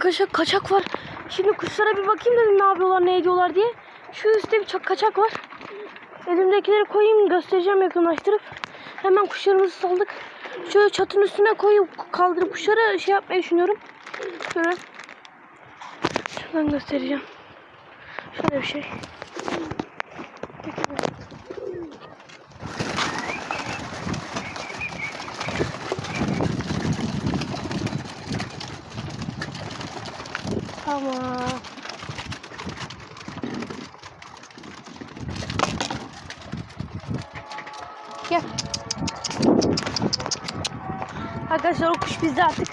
arkadaşlar kaçak var. Şimdi kuşlara bir bakayım dedim ne yapıyorlar ne ediyorlar diye. Şu üstte bir çak- kaçak var. Elimdekileri koyayım göstereceğim yakınlaştırıp. Hemen kuşlarımızı saldık. Şöyle çatının üstüne koyup kaldırıp kuşları şey yapmayı düşünüyorum. Şöyle. Şuradan göstereceğim. Şöyle bir şey. Tamam. Gel. Arkadaşlar o kuş bizde artık.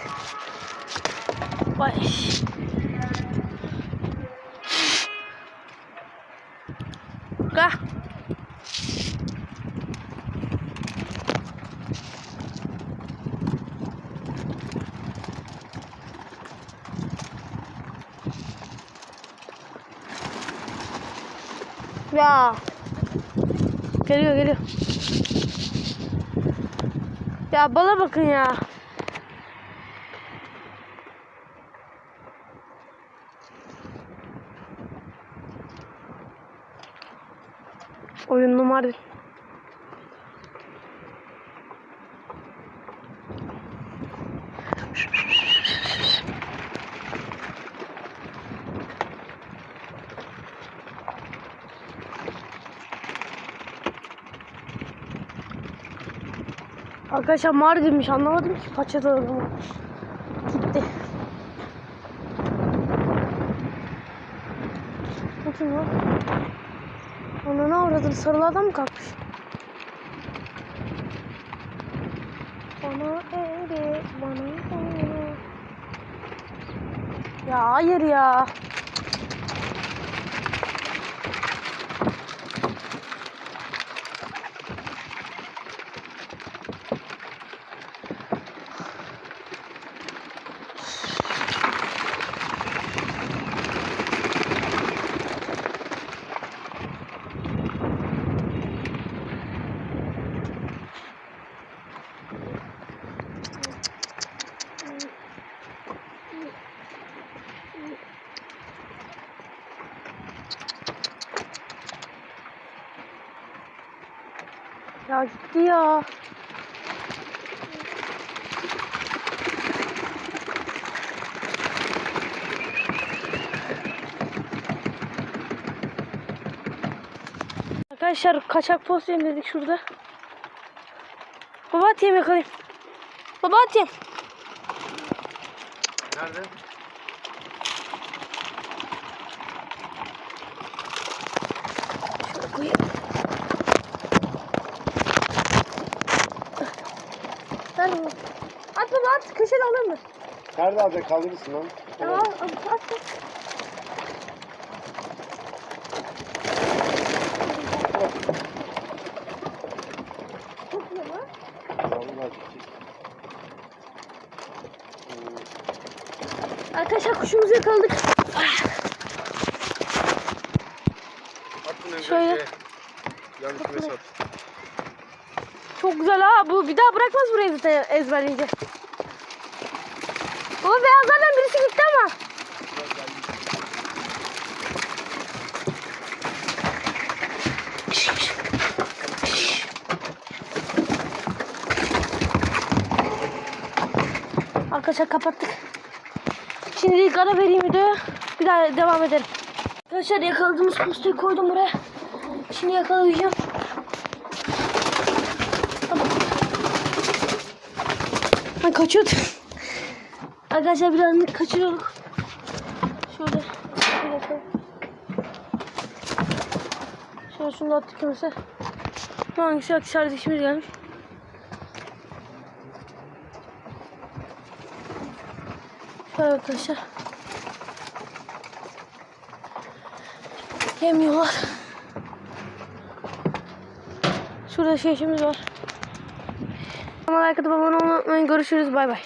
Ya. Geliyor geliyor. Ya bala bakın ya. Oyun numara. Arkadaşlar Mardin'miş anlamadım ki paçada adamı. Gitti. Bakın o. Ona ne avradın sarılı adam mı kalkmış? Bana eri, bana eri. Ya hayır ya. Ya gitti ya. Arkadaşlar kaçak post dedik şurada. Baba atayım yakalayayım. Baba atayım. Nerede? Şöyle koyayım. Ver bunu. At baba at. Köşede alır mı? Nerede abi kaldırırsın lan? Tamam at. at. Arkadaşlar kuşumuzu yakaladık. Şöyle. Yanlış mesaj. Çok güzel ha. Bu bir daha bırakmaz burayı zaten ezberleyince. Baba beyazlardan birisi gitti ama. Arkadaşlar kapattık. Şimdi ilk ara vereyim videoya. Bir daha devam edelim. Arkadaşlar yakaladığımız postayı koydum buraya. Şimdi yakalayacağım. Ben kaçıyordum. Arkadaşlar birazcık kaçırıyorduk. Şöyle. Şöyle şunu da attık mesela. Bu hangisi bak kardeşimiz gelmiş. Şöyle arkadaşlar. Yemiyorlar. Şurada şişimiz var. Ama like atıp abone olmayı unutmayın. Görüşürüz. Bay bay.